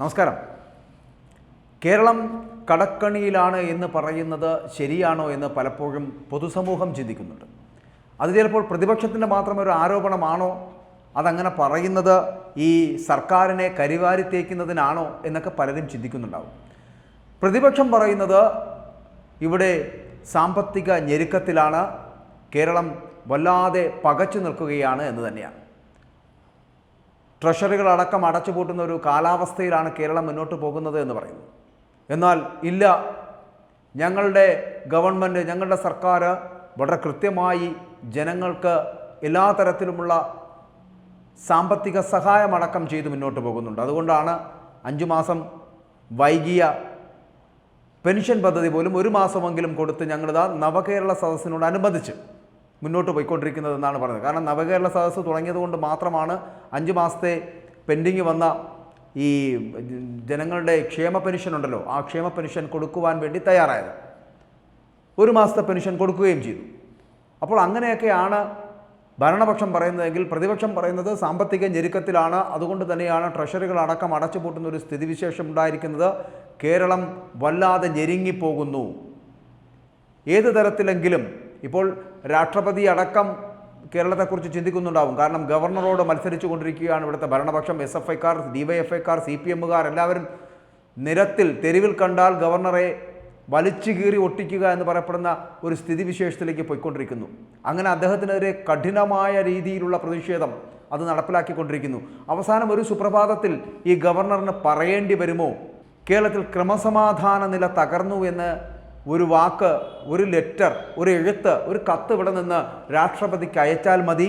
നമസ്കാരം. കേരളം കടക്കണിയിലാണ് എന്ന് പറയുന്നത് ശരിയാണോ എന്ന് പലപ്പോഴും പൊതുസമൂഹം ചിന്തിക്കുന്നുണ്ട്. അത് ചിലപ്പോൾ പ്രതിപക്ഷത്തിന്റെ മാത്രം ഒരു ആരോപണമാണോ? അതങ്ങനെ പറയുന്നത് ഈ സർക്കാരിനെ കരിവാരി തേക്കുന്നതിനാണോ എന്നൊക്കെ പലരും ചിന്തിക്കുന്നുണ്ടാവും. പ്രതിപക്ഷം പറയുന്നത് ഇവിടെ സാമ്പത്തിക ഞെരുക്കത്തിലാണ് കേരളം വല്ലാതെ പകച്ചു നിൽക്കുകയാണ് എന്ന് തന്നെയാണ്. ട്രഷറികളടക്കം അടച്ചുപൂട്ടുന്ന ഒരു കാലാവസ്ഥയിലാണ് കേരളം മുന്നോട്ട് പോകുന്നത് എന്ന് പറയുന്നു എന്നാൽ ഇല്ല ഞങ്ങളുടെ ഗവൺമെന്റ് ഞങ്ങളുടെ സർക്കാർ വളരെ കൃത്യമായി ജനങ്ങൾക്ക് എല്ലാ തരത്തിലുമുള്ള സാമ്പത്തിക സഹായമടക്കം ചെയ്ത് മുന്നോട്ട് പോകുന്നുണ്ട്. അതുകൊണ്ടാണ് അഞ്ചു മാസം വൈകിയ പെൻഷൻ പദ്ധതി പോലും ഒരു മാസമെങ്കിലും കൊടുത്ത് ഞങ്ങളിതാ നവകേരള സദസ്സിനോട് അനുബന്ധിച്ച് മുന്നോട്ട് പോയിക്കൊണ്ടിരിക്കുന്നത് എന്നാണ് പറയുന്നത് കാരണം നവകേരള സദസ്സ് തുടങ്ങിയതുകൊണ്ട് മാത്രമാണ് അഞ്ച് മാസത്തെ പെൻഡിങ് വന്ന ഈ ജനങ്ങളുടെ ക്ഷേമ പെൻഷൻ ഉണ്ടല്ലോ ആ ക്ഷേമ പെൻഷൻ കൊടുക്കുവാൻ വേണ്ടി തയ്യാറായത്. ഒരു മാസത്തെ പെൻഷൻ കൊടുക്കുകയും ചെയ്തു. അപ്പോൾ അങ്ങനെയൊക്കെയാണ് ഭരണപക്ഷം പറയുന്നതെങ്കിൽ പ്രതിപക്ഷം പറയുന്നത് സാമ്പത്തിക ഞെരുക്കത്തിലാണ് അതുകൊണ്ട് തന്നെയാണ് ട്രഷറികൾ അടക്കം അടച്ചുപൂട്ടുന്ന ഒരു സ്ഥിതിവിശേഷം ഉണ്ടായിരിക്കുന്നത്. കേരളം വല്ലാതെ ഞെരുങ്ങിപ്പോകുന്നു. ഏത് തരത്തിലെങ്കിലും ഇപ്പോൾ രാഷ്ട്രപതി അടക്കം കേരളത്തെക്കുറിച്ച് ചിന്തിക്കുന്നുണ്ടാവും. കാരണം ഗവർണറോട് മത്സരിച്ചു കൊണ്ടിരിക്കുകയാണ് ഇവിടുത്തെ ഭരണപക്ഷം. എസ് എഫ് ഐക്കാർ ഡി വൈ എഫ് ഐക്കാർ സി പി എമ്മുകാർ എല്ലാവരും നിരത്തിൽ തെരുവിൽ കണ്ടാൽ ഗവർണറെ വലിച്ചു കീറി ഒട്ടിക്കുക എന്ന് പറയപ്പെടുന്ന ഒരു സ്ഥിതിവിശേഷത്തിലേക്ക് പോയിക്കൊണ്ടിരിക്കുന്നു. അങ്ങനെ അദ്ദേഹത്തിനെതിരെ കഠിനമായ രീതിയിലുള്ള പ്രതിഷേധം അത് നടപ്പിലാക്കിക്കൊണ്ടിരിക്കുന്നു. അവസാനം ഒരു സുപ്രഭാതത്തിൽ ഈ ഗവർണറിന് പറയേണ്ടി വരുമോ? കേരളത്തിൽ ക്രമസമാധാന നില തകർന്നു എന്ന് ഒരു വാക്ക് ഒരു ലെറ്റർ ഒരു എഴുത്ത് ഒരു കത്ത് ഇവിടെ നിന്ന് രാഷ്ട്രപതിക്ക് അയച്ചാൽ മതി.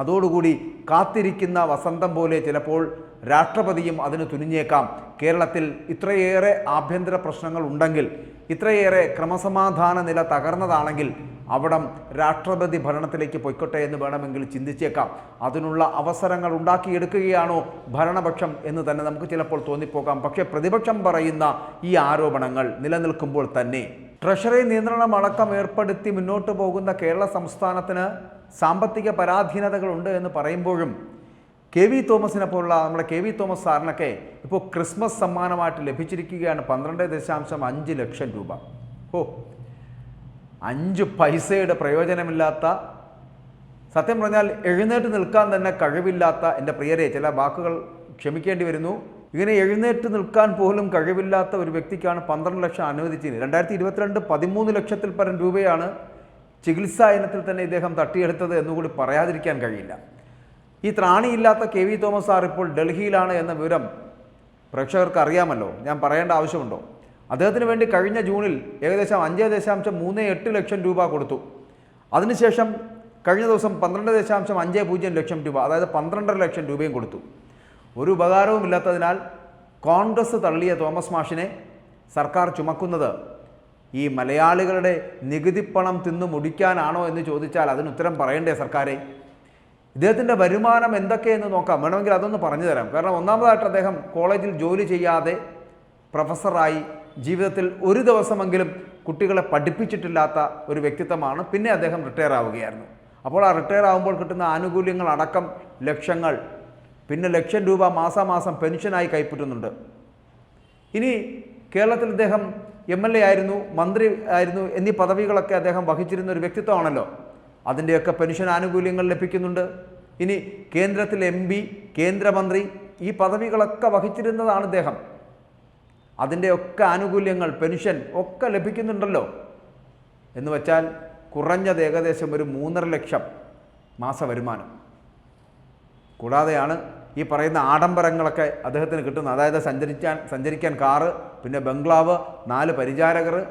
അതോടുകൂടി കാത്തിരിക്കുന്ന വസന്തം പോലെ ചിലപ്പോൾ രാഷ്ട്രപതിയും അതിന് തുനിഞ്ഞേക്കാം. കേരളത്തിൽ ഇത്രയേറെ ആഭ്യന്തര പ്രശ്നങ്ങൾ ഉണ്ടെങ്കിൽ ഇത്രയേറെ ക്രമസമാധാന നില തകർന്നതാണെങ്കിൽ അവിടം രാഷ്ട്രപതി ഭരണത്തിലേക്ക് പൊയ്ക്കോട്ടെ എന്ന് വേണമെങ്കിൽ ചിന്തിച്ചേക്കാം. അതിനുള്ള അവസരങ്ങൾ ഉണ്ടാക്കിയെടുക്കുകയാണോ ഭരണപക്ഷം എന്ന് തന്നെ നമുക്ക് ചിലപ്പോൾ തോന്നിപ്പോകാം. പക്ഷേ പ്രതിപക്ഷം പറയുന്ന ഈ ആരോപണങ്ങൾ നിലനിൽക്കുമ്പോൾ തന്നെ ട്രഷറി നിയന്ത്രണം അടക്കം ഏർപ്പെടുത്തി മുന്നോട്ട് പോകുന്ന കേരള സംസ്ഥാനത്തിന് സാമ്പത്തിക പരാധീനതകളുണ്ട് എന്ന് പറയുമ്പോഴും കെ വി തോമസിനെ പോലുള്ള നമ്മുടെ കെ വി തോമസ് സാറിനൊക്കെ ഇപ്പോൾ ക്രിസ്മസ് സമ്മാനമായിട്ട് ലഭിച്ചിരിക്കുകയാണ്. പന്ത്രണ്ട് ദശാംശം അഞ്ച് ലക്ഷം രൂപ. ഓ അഞ്ച് പൈസയുടെ പ്രയോജനമില്ലാത്ത സത്യം പറഞ്ഞാൽ എഴുന്നേറ്റ് നിൽക്കാൻ തന്നെ കഴിവില്ലാത്ത എന്റെ പ്രിയരെ ചില വാക്കുകൾ ക്ഷമിക്കേണ്ടി വരുന്നു. ഇങ്ങനെ എഴുന്നേറ്റ് നിൽക്കാൻ പോലും കഴിവില്ലാത്ത ഒരു വ്യക്തിക്കാണ് പന്ത്രണ്ട് ലക്ഷം അനുവദിച്ചത്. രണ്ടായിരത്തി ഇരുപത്തിരണ്ട് പതിമൂന്ന് ലക്ഷത്തിൽ പരം രൂപയാണ് ചികിത്സാ ഇനത്തിൽ തന്നെ ഇദ്ദേഹം തട്ടിയെടുത്തത് എന്നുകൂടി പറയാതിരിക്കാൻ കഴിയില്ല. ഈ ത്രാണിയില്ലാത്ത കെ വി തോമസ് സാർ ഇപ്പോൾ ഡൽഹിയിലാണ് എന്ന വിവരം പ്രേക്ഷകർക്ക് അറിയാമല്ലോ. ഞാൻ പറയേണ്ട ആവശ്യമുണ്ടോ? അദ്ദേഹത്തിന് വേണ്ടി കഴിഞ്ഞ ജൂണിൽ ഏകദേശം അഞ്ച് ദശാംശം മൂന്ന് എട്ട് ലക്ഷം രൂപ കൊടുത്തു. അതിനുശേഷം കഴിഞ്ഞ ദിവസം പന്ത്രണ്ട് ദശാംശം അഞ്ച് പൂജ്യം ലക്ഷം രൂപ അതായത് പന്ത്രണ്ടര ലക്ഷം രൂപയും കൊടുത്തു. ഒരു ഉപകാരവും ഇല്ലാത്തതിനാൽ കോൺഗ്രസ് തള്ളിയ തോമസ് മാഷിനെ സർക്കാർ ചുമക്കുന്നത് ഈ മലയാളികളുടെ നികുതിപ്പണം തിന്നു മുടിക്കാനാണോ എന്ന് ചോദിച്ചാൽ അതിന് ഉത്തരം പറയണ്ടേ സർക്കാരെ? ഇദ്ദേഹത്തിന്റെ വരുമാനം എന്തൊക്കെയെന്ന് നോക്കാം. വേണമെങ്കിൽ അതൊന്ന് പറഞ്ഞു തരാം. കാരണം ഒന്നാമതായിട്ട് അദ്ദേഹം കോളേജിൽ ജോലി ചെയ്യാതെ പ്രൊഫസറായി ജീവിതത്തിൽ ഒരു ദിവസമെങ്കിലും കുട്ടികളെ പഠിപ്പിച്ചിട്ടില്ലാത്ത ഒരു വ്യക്തിത്വമാണ്. പിന്നെ അദ്ദേഹം റിട്ടയർ ആവുകയായിരുന്നു. അപ്പോൾ ആ റിട്ടയർ ആകുമ്പോൾ കിട്ടുന്ന ആനുകൂല്യങ്ങൾ അടക്കം ലക്ഷങ്ങൾ പിന്നെ ലക്ഷം രൂപ മാസാമാസം പെൻഷനായി കൈപ്പറ്റുന്നുണ്ട്. ഇനി കേരളത്തിൽ അദ്ദേഹം എം എൽ എ ആയിരുന്നു മന്ത്രി ആയിരുന്നു എന്നീ പദവികളൊക്കെ അദ്ദേഹം വഹിച്ചിരുന്ന ഒരു വ്യക്തിത്വമാണല്ലോ. അതിന്റെയൊക്കെ പെൻഷൻ ആനുകൂല്യങ്ങൾ ലഭിക്കുന്നുണ്ട്. ഇനി കേന്ദ്രത്തിൽ എം പി കേന്ദ്രമന്ത്രി ഈ പദവികളൊക്കെ വഹിച്ചിരുന്നതാണ് ഇദ്ദേഹം. അതിന്റെയൊക്കെ ആനുകൂല്യങ്ങൾ പെൻഷൻ ഒക്കെ ലഭിക്കുന്നുണ്ടല്ലോ. എന്ന് വെച്ചാൽ കുറഞ്ഞത് ഏകദേശം ഒരു മൂന്നര ലക്ഷം മാസ വരുമാനം. കൂടാതെയാണ് ഈ പറയുന്ന ആഡംബരങ്ങളൊക്കെ അദ്ദേഹത്തിന് കിട്ടുന്നത്. അതായത് സഞ്ചരിക്കാൻ സഞ്ചരിക്കാൻ കാറ് പിന്നെ ബംഗ്ലാവ് നാല് പരിചാരകർ.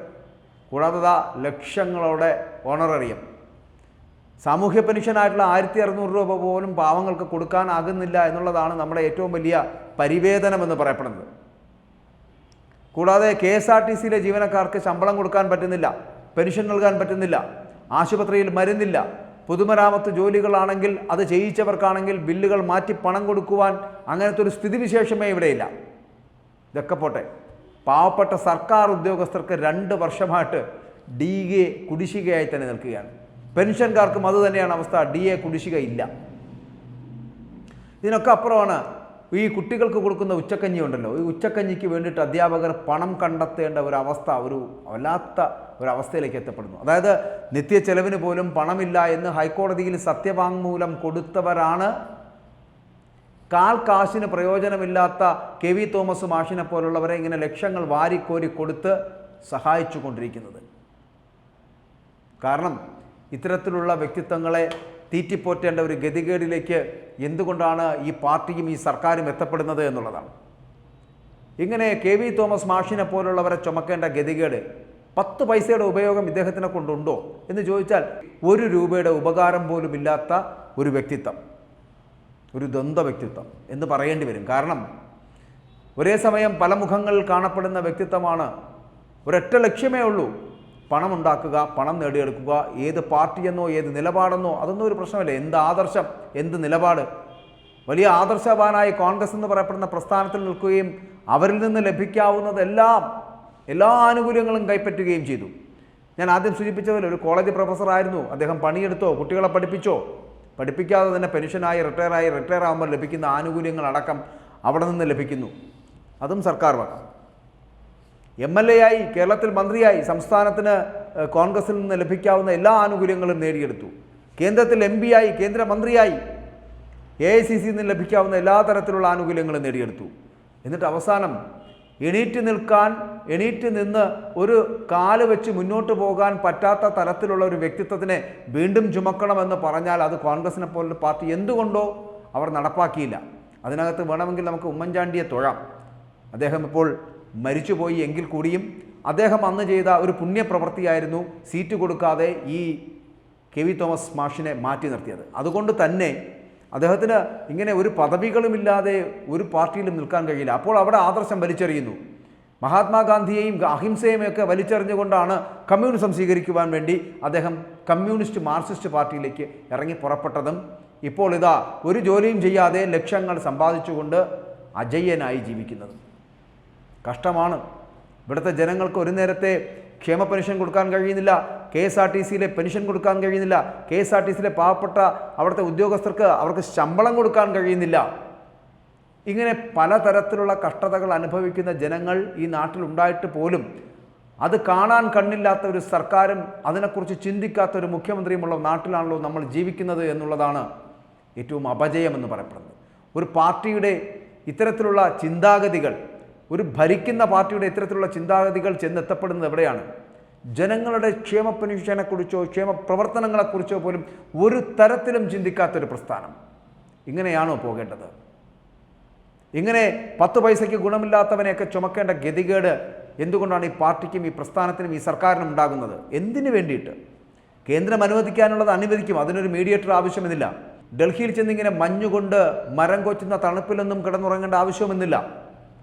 കൂടാതെ ലക്ഷങ്ങളുടെ ഓണററിയം സാമൂഹ്യ പെൻഷനായിട്ടുള്ള ആയിരത്തി അറുന്നൂറ് രൂപ പോലും പാവങ്ങൾക്ക് കൊടുക്കാനാകുന്നില്ല എന്നുള്ളതാണ് നമ്മുടെ ഏറ്റവും വലിയ പരിവേദനം എന്ന് പറയപ്പെടുന്നത്. കൂടാതെ കെ എസ് ആർ ടി സിയിലെ ജീവനക്കാർക്ക് ശമ്പളം കൊടുക്കാൻ പറ്റുന്നില്ല പെൻഷൻ നൽകാൻ പറ്റുന്നില്ല ആശുപത്രിയിൽ മരുന്നില്ല പൊതുമരാമത്ത് ജോലികളാണെങ്കിൽ അത് ചെയ്യിച്ചവർക്കാണെങ്കിൽ ബില്ലുകൾ മാറ്റി പണം കൊടുക്കുവാൻ അങ്ങനത്തെ ഒരു സ്ഥിതിവിശേഷമേ ഇവിടെയില്ല. ഇതൊക്കെ പോട്ടെ പാവപ്പെട്ട സർക്കാർ ഉദ്യോഗസ്ഥർക്ക് രണ്ട് വർഷമായിട്ട് ഡി എ കുടിശ്ശികയായി തന്നെ നിൽക്കുകയാണ്. പെൻഷൻകാർക്കും അത് തന്നെയാണ് അവസ്ഥ ഡി എ കുടിശ്ശിക ഇല്ല. ഇതിനൊക്കെ അപ്പുറമാണ് ഈ കുട്ടികൾക്ക് കൊടുക്കുന്ന ഉച്ചക്കഞ്ഞി ഉണ്ടല്ലോ. ഈ ഉച്ചക്കഞ്ഞിക്ക് വേണ്ടിയിട്ട് അധ്യാപകർ പണം കണ്ടെത്തേണ്ട ഒരു അവസ്ഥ ഒരു വല്ലാത്ത ഒരവസ്ഥയിലേക്ക് എത്തപ്പെടുന്നു. അതായത് നിത്യ ചെലവിന് പോലും പണമില്ല എന്ന് ഹൈക്കോടതിയിൽ സത്യവാങ്മൂലം കൊടുത്തവരാണ്. കാൽ കാശിന് പ്രയോജനമില്ലാത്ത കെ വി തോമസ് മാഷിനെ പോലുള്ളവരെ ഇങ്ങനെ ലക്ഷങ്ങൾ വാരിക്കോരി കൊടുത്ത് സഹായിച്ചു കൊണ്ടിരിക്കുന്നത് കാരണം ഇത്തരത്തിലുള്ള വ്യക്തിത്വങ്ങളെ തീറ്റിപ്പോറ്റേണ്ട ഒരു ഗതികേടിലേക്ക് എന്തുകൊണ്ടാണ് ഈ പാർട്ടിയും ഈ സർക്കാരും എത്തപ്പെടുന്നത് എന്നുള്ളതാണ്. ഇങ്ങനെ കെ വി തോമസ് മാഷിനെ പോലുള്ളവരെ ചുമക്കേണ്ട ഗതികേട് പത്ത് പൈസയുടെ ഉപയോഗം ഇദ്ദേഹത്തിനെ കൊണ്ടുണ്ടോ എന്ന് ചോദിച്ചാൽ ഒരു രൂപയുടെ ഉപകാരം പോലും ഇല്ലാത്ത ഒരു വ്യക്തിത്വം ഒരു ദ്വന്ദ്വ വ്യക്തിത്വം എന്ന് പറയേണ്ടി വരും. കാരണം ഒരേ സമയം പല മുഖങ്ങളിൽ കാണപ്പെടുന്ന വ്യക്തിത്വമാണ്. ഒരൊറ്റ ലക്ഷ്യമേ ഉള്ളൂ. പണം ഉണ്ടാക്കുക പണം നേടിയെടുക്കുക ഏത് പാർട്ടിയെന്നോ ഏത് നിലപാടെന്നോ അതൊന്നും ഒരു പ്രശ്നമല്ല. എന്ത് ആദർശം എന്ത് നിലപാട്? വലിയ ആദർശവാനായി കോൺഗ്രസ് എന്ന് പറയപ്പെടുന്ന പ്രസ്ഥാനത്തിൽ നിൽക്കുകയും അവരിൽ നിന്ന് ലഭിക്കാവുന്നതെല്ലാം എല്ലാ ആനുകൂല്യങ്ങളും കൈപ്പറ്റുകയും ചെയ്തു. ഞാൻ ആദ്യം സൂചിപ്പിച്ചതിൽ ഒരു കോളേജ് പ്രൊഫസറായിരുന്നു. അദ്ദേഹം പണിയെടുത്തോ കുട്ടികളെ പഠിപ്പിച്ചോ പഠിപ്പിക്കാതെ തന്നെ പെൻഷനായി റിട്ടയറായി റിട്ടയർ ആകുമ്പോൾ ലഭിക്കുന്ന ആനുകൂല്യങ്ങളടക്കം അവിടെ നിന്ന് ലഭിക്കുന്നു. അതും സർക്കാർ വക. എം എൽ എ ആയി കേരളത്തിൽ മന്ത്രിയായി സംസ്ഥാനത്തിന് കോൺഗ്രസിൽ നിന്ന് ലഭിക്കാവുന്ന എല്ലാ ആനുകൂല്യങ്ങളും നേടിയെടുത്തു. കേന്ദ്രത്തിൽ എം ആയി കേന്ദ്രമന്ത്രിയായി എ ഐ സി സിയിൽ നിന്ന് ലഭിക്കാവുന്ന എല്ലാ തരത്തിലുള്ള ആനുകൂല്യങ്ങളും നേടിയെടുത്തു. എന്നിട്ട് അവസാനം എണീറ്റ് നിൽക്കാൻ എണീറ്റ് നിന്ന് ഒരു കാൽ വെച്ച് മുന്നോട്ട് പോകാൻ പറ്റാത്ത തരത്തിലുള്ള ഒരു വ്യക്തിത്വത്തിനെ വീണ്ടും ചുമക്കണമെന്ന് പറഞ്ഞാൽ അത് കോൺഗ്രസിനെ പോലുള്ള പാർട്ടി എന്തുകൊണ്ടോ അവർ നടപ്പാക്കിയില്ല. അതിനകത്ത് വേണമെങ്കിൽ നമുക്ക് ഉമ്മൻചാണ്ടിയെ തൊഴാം. അദ്ദേഹം ഇപ്പോൾ മരിച്ചുപോയി എങ്കിൽ കൂടിയും അദ്ദേഹം അന്ന് ചെയ്ത ഒരു പുണ്യപ്രവൃത്തിയായിരുന്നു സീറ്റ് കൊടുക്കാതെ ഈ കെ വി തോമസ് മാഷിനെ മാറ്റി നിർത്തിയത്. അതുകൊണ്ട് തന്നെ അദ്ദേഹത്തിന് ഇങ്ങനെ ഒരു പദവികളുമില്ലാതെ ഒരു പാർട്ടിയിലും നിൽക്കാൻ കഴിയില്ല. അപ്പോൾ അവിടെ ആദർശം വലിച്ചെറിയുന്നു. മഹാത്മാഗാന്ധിയെയും അഹിംസയെയുമൊക്കെ വലിച്ചെറിഞ്ഞുകൊണ്ടാണ് കമ്മ്യൂണിസം സ്വീകരിക്കുവാൻ വേണ്ടി അദ്ദേഹം കമ്മ്യൂണിസ്റ്റ് മാർക്സിസ്റ്റ് പാർട്ടിയിലേക്ക് ഇറങ്ങി പുറപ്പെട്ടതും ഇപ്പോൾ ഇതാ ഒരു ജോലിയും ചെയ്യാതെ ലക്ഷ്യങ്ങൾ സമ്പാദിച്ചുകൊണ്ട് അജയ്യനായി ജീവിക്കുന്നതും. കഷ്ടമാണ്. ഇവിടുത്തെ ജനങ്ങൾക്ക് ഒരു നേരത്തെ ക്ഷേമ പെൻഷൻ കൊടുക്കാൻ കഴിയുന്നില്ല. കെ എസ് ആർ ടി സിയിലെ പെൻഷൻ കൊടുക്കാൻ കഴിയുന്നില്ല. കെ എസ് ആർ ടി സിയിലെ പാവപ്പെട്ട അവിടുത്തെ ഉദ്യോഗസ്ഥർക്ക് അവർക്ക് ശമ്പളം കൊടുക്കാൻ കഴിയുന്നില്ല. ഇങ്ങനെ പലതരത്തിലുള്ള കഷ്ടതകൾ അനുഭവിക്കുന്ന ജനങ്ങൾ ഈ നാട്ടിലുണ്ടായിട്ട് പോലും അത് കാണാൻ കണ്ണില്ലാത്ത ഒരു സർക്കാരും അതിനെക്കുറിച്ച് ചിന്തിക്കാത്ത ഒരു മുഖ്യമന്ത്രിയുമുള്ള നാട്ടിലാണല്ലോ നമ്മൾ ജീവിക്കുന്നത് എന്നുള്ളതാണ് ഏറ്റവും അപജയമെന്ന് പറയപ്പെടുന്നത്. ഒരു പാർട്ടിയുടെ ഇത്തരത്തിലുള്ള ചിന്താഗതികൾ ഒരു ഭരിക്കുന്ന പാർട്ടിയുടെ ഇത്തരത്തിലുള്ള ചിന്താഗതികൾ ചെന്നെത്തപ്പെടുന്നത് എവിടെയാണ്? ജനങ്ങളുടെ ക്ഷേമ പെൻഷനെക്കുറിച്ചോ ക്ഷേമ പ്രവർത്തനങ്ങളെക്കുറിച്ചോ പോലും ഒരു തരത്തിലും ചിന്തിക്കാത്തൊരു പ്രസ്ഥാനം. ഇങ്ങനെയാണോ പോകേണ്ടത്? ഇങ്ങനെ പത്ത് പൈസയ്ക്ക് ഗുണമില്ലാത്തവനെയൊക്കെ ചുമക്കേണ്ട ഗതികേട് എന്തുകൊണ്ടാണ് ഈ പാർട്ടിക്കും ഈ പ്രസ്ഥാനത്തിനും ഈ സർക്കാരിനും ഉണ്ടാകുന്നത്? എന്തിനു വേണ്ടിയിട്ട്? കേന്ദ്രം അനുവദിക്കാനുള്ളത് അനുവദിക്കും അതിനൊരു മീഡിയേറ്റർ ആവശ്യമെന്നില്ല. ഡൽഹിയിൽ ചെന്നിങ്ങനെ മഞ്ഞുകൊണ്ട് മരം കൊച്ചുന്ന തണുപ്പിലൊന്നും കിടന്നുറങ്ങേണ്ട ആവശ്യമെന്നില്ല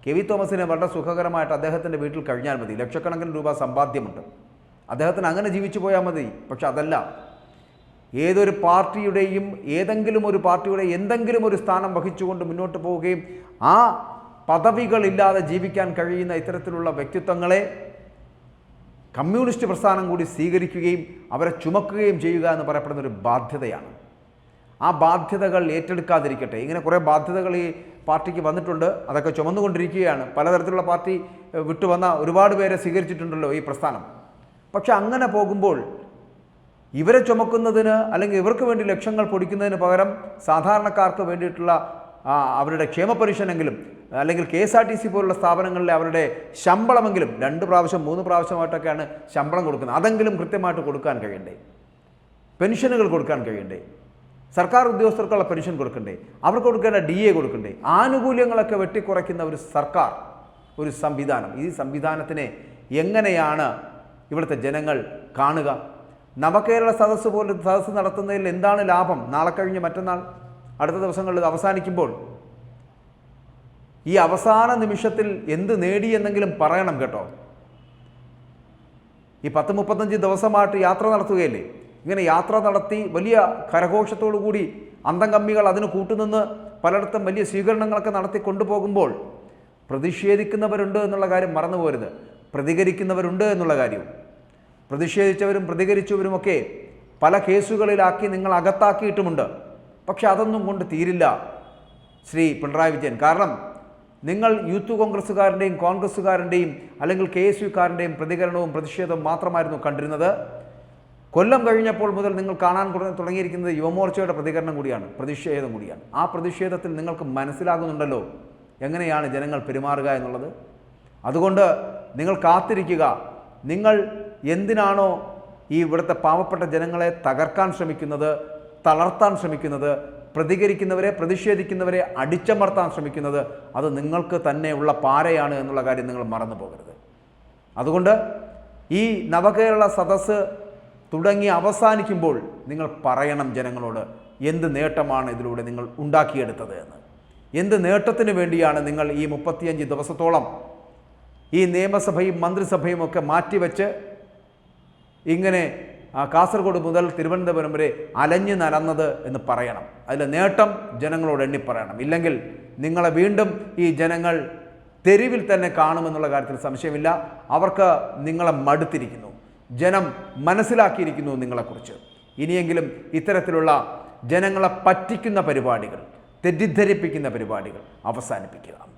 കെ വി തോമസിന് വളരെ സുഖകരമായിട്ട് അദ്ദേഹത്തിന്റെ വീട്ടിൽ കഴിഞ്ഞാൽ മതി. ലക്ഷക്കണക്കിന് രൂപ സമ്പാദ്യമുണ്ട്. അദ്ദേഹത്തിന് അങ്ങനെ ജീവിച്ചു പോയാൽ മതി. പക്ഷെ അതല്ല ഏതൊരു പാർട്ടിയുടെയും ഏതെങ്കിലും ഒരു പാർട്ടിയുടെ എന്തെങ്കിലും ഒരു സ്ഥാനം വഹിച്ചുകൊണ്ട് മുന്നോട്ട് പോവുകയും ആ പദവികളില്ലാതെ ജീവിക്കാൻ കഴിയുന്ന ഇത്തരത്തിലുള്ള വ്യക്തിത്വങ്ങളെ കമ്മ്യൂണിസ്റ്റ് പ്രസ്ഥാനം കൂടി സ്വീകരിക്കുകയും അവരെ ചുമക്കുകയും ചെയ്യുക എന്ന് പറയപ്പെടുന്ന ഒരു ബാധ്യതയാണ്. ആ ബാധ്യതകൾ ഏറ്റെടുക്കാതിരിക്കട്ടെ. ഇങ്ങനെ കുറേ ബാധ്യതകൾ ഈ പാർട്ടിക്ക് വന്നിട്ടുണ്ട്. അതൊക്കെ ചുമന്നുകൊണ്ടിരിക്കുകയാണ്. പലതരത്തിലുള്ള പാർട്ടി വിട്ടുവന്ന ഒരുപാട് പേരെ സ്വീകരിച്ചിട്ടുണ്ടല്ലോ ഈ പ്രസ്ഥാനം. പക്ഷെ അങ്ങനെ പോകുമ്പോൾ ഇവരെ ചുമക്കുന്നതിന് അല്ലെങ്കിൽ ഇവർക്ക് വേണ്ടി ലക്ഷ്യങ്ങൾ പൊടിക്കുന്നതിന് പകരം സാധാരണക്കാർക്ക് വേണ്ടിയിട്ടുള്ള അവരുടെ ക്ഷേമ പെൻഷനെങ്കിലും അല്ലെങ്കിൽ K S R T C പോലുള്ള സ്ഥാപനങ്ങളിലെ അവരുടെ ശമ്പളമെങ്കിലും രണ്ട് പ്രാവശ്യം മൂന്ന് പ്രാവശ്യമായിട്ടൊക്കെയാണ് ശമ്പളം കൊടുക്കുന്നത്. അതെങ്കിലും കൃത്യമായിട്ട് കൊടുക്കാൻ കഴിയണ്ടേ? പെൻഷനുകൾ കൊടുക്കാൻ കഴിയണ്ടേ? സർക്കാർ ഉദ്യോഗസ്ഥർക്കുള്ള പെൻഷൻ കൊടുക്കണ്ടേ? അവർക്ക് കൊടുക്കേണ്ട ഡി എ കൊടുക്കണ്ടേ? ആനുകൂല്യങ്ങളൊക്കെ വെട്ടിക്കുറയ്ക്കുന്ന ഒരു സർക്കാർ ഒരു സംവിധാനം. ഈ സംവിധാനത്തിനെ എങ്ങനെയാണ് ഇവിടുത്തെ ജനങ്ങൾ കാണുക? നവകേരള സദസ്സ് പോലെ സദസ്സ് നടത്തുന്നതിൽ എന്താണ് ലാഭം? നാളെ കഴിഞ്ഞ് മറ്റന്നാൾ അടുത്ത ദിവസങ്ങളിൽ അവസാനിക്കുമ്പോൾ ഈ അവസാന നിമിഷത്തിൽ എന്ത് നേടി എന്നെങ്കിലും പറയണം കേട്ടോ. ഈ പത്ത് മുപ്പത്തഞ്ച് ദിവസമായിട്ട് യാത്ര നടത്തുകയല്ലേ? ഇങ്ങനെ യാത്ര നടത്തി വലിയ കരഘോഷത്തോടു കൂടി അന്തംകമ്മികൾ അതിന് കൂട്ടുനിന്ന് പലയിടത്തും വലിയ സ്വീകരണങ്ങളൊക്കെ നടത്തി കൊണ്ടുപോകുമ്പോൾ പ്രതിഷേധിക്കുന്നവരുണ്ട് എന്നുള്ള കാര്യം മറന്നു പോരുത് പ്രതികരിക്കുന്നവരുണ്ട് എന്നുള്ള കാര്യവും പ്രതിഷേധിച്ചവരും പ്രതികരിച്ചവരുമൊക്കെ പല കേസുകളിലാക്കി നിങ്ങൾ അകത്താക്കിയിട്ടുമുണ്ട്. പക്ഷെ അതൊന്നും കൊണ്ട് തീരില്ല ശ്രീ പിണറായി വിജയൻ. കാരണം നിങ്ങൾ യൂത്ത് കോൺഗ്രസ്സുകാരന്റെയും കോൺഗ്രസ്സുകാരന്റെയും അല്ലെങ്കിൽ കെ എസ് യുക്കാരന്റെയും പ്രതികരണവും പ്രതിഷേധവും മാത്രമായിരുന്നു കണ്ടിരുന്നത്. കൊല്ലം കഴിഞ്ഞപ്പോൾ മുതൽ നിങ്ങൾ കാണാൻ തുട- തുടങ്ങിയിരിക്കുന്നത് യുവമോർച്ചയുടെ പ്രതികരണം കൂടിയാണ് പ്രതിഷേധം കൂടിയാണ്. ആ പ്രതിഷേധത്തിൽ നിങ്ങൾക്ക് മനസ്സിലാകുന്നുണ്ടല്ലോ എങ്ങനെയാണ് ജനങ്ങൾ പെരുമാറുക എന്നുള്ളത്. അതുകൊണ്ട് നിങ്ങൾ കാത്തിരിക്കുക. നിങ്ങൾ എന്തിനാണോ ഈ ഇവിടുത്തെ പാവപ്പെട്ട ജനങ്ങളെ തകർക്കാൻ ശ്രമിക്കുന്നത് തളർത്താൻ ശ്രമിക്കുന്നത് പ്രതികരിക്കുന്നവരെ പ്രതിഷേധിക്കുന്നവരെ അടിച്ചമർത്താൻ ശ്രമിക്കുന്നത് അത് നിങ്ങൾക്ക് തന്നെയുള്ള പാരയാണ് എന്നുള്ള കാര്യം നിങ്ങൾ മറന്നു പോകരുത് അതുകൊണ്ട് ഈ നവകേരള സദസ്സ് തുടങ്ങി അവസാനിക്കുമ്പോൾ നിങ്ങൾ പറയണം ജനങ്ങളോട് എന്ത് നേട്ടമാണ് ഇതിലൂടെ നിങ്ങൾ ഉണ്ടാക്കിയെടുത്തത് എന്ന്? എന്ത് നേട്ടത്തിന് വേണ്ടിയാണ് നിങ്ങൾ ഈ മുപ്പത്തിയഞ്ച് ദിവസത്തോളം ഈ നിയമസഭയും മന്ത്രിസഭയും ഒക്കെ മാറ്റിവെച്ച് ഇങ്ങനെ കാസർഗോഡ് മുതൽ തിരുവനന്തപുരം വരെ അലഞ്ഞു നടന്നത് എന്ന് പറയണം. അതിലെ നേട്ടം ജനങ്ങളോട് എണ്ണി പറയണം. ഇല്ലെങ്കിൽ നിങ്ങളെ വീണ്ടും ഈ ജനങ്ങൾ തെരുവിൽ തന്നെ കാണുമെന്നുള്ള കാര്യത്തിൽ സംശയമില്ല. അവർക്ക് നിങ്ങളെ മടുത്തിരിക്കുന്നു. ജനം മനസ്സിലാക്കിയിരിക്കുന്നു നിങ്ങളെക്കുറിച്ച്. ഇനിയെങ്കിലും ഇത്തരത്തിലുള്ള ജനങ്ങളെ പറ്റിക്കുന്ന പരിപാടികൾ തെറ്റിദ്ധരിപ്പിക്കുന്ന പരിപാടികൾ അവസാനിപ്പിക്കുക.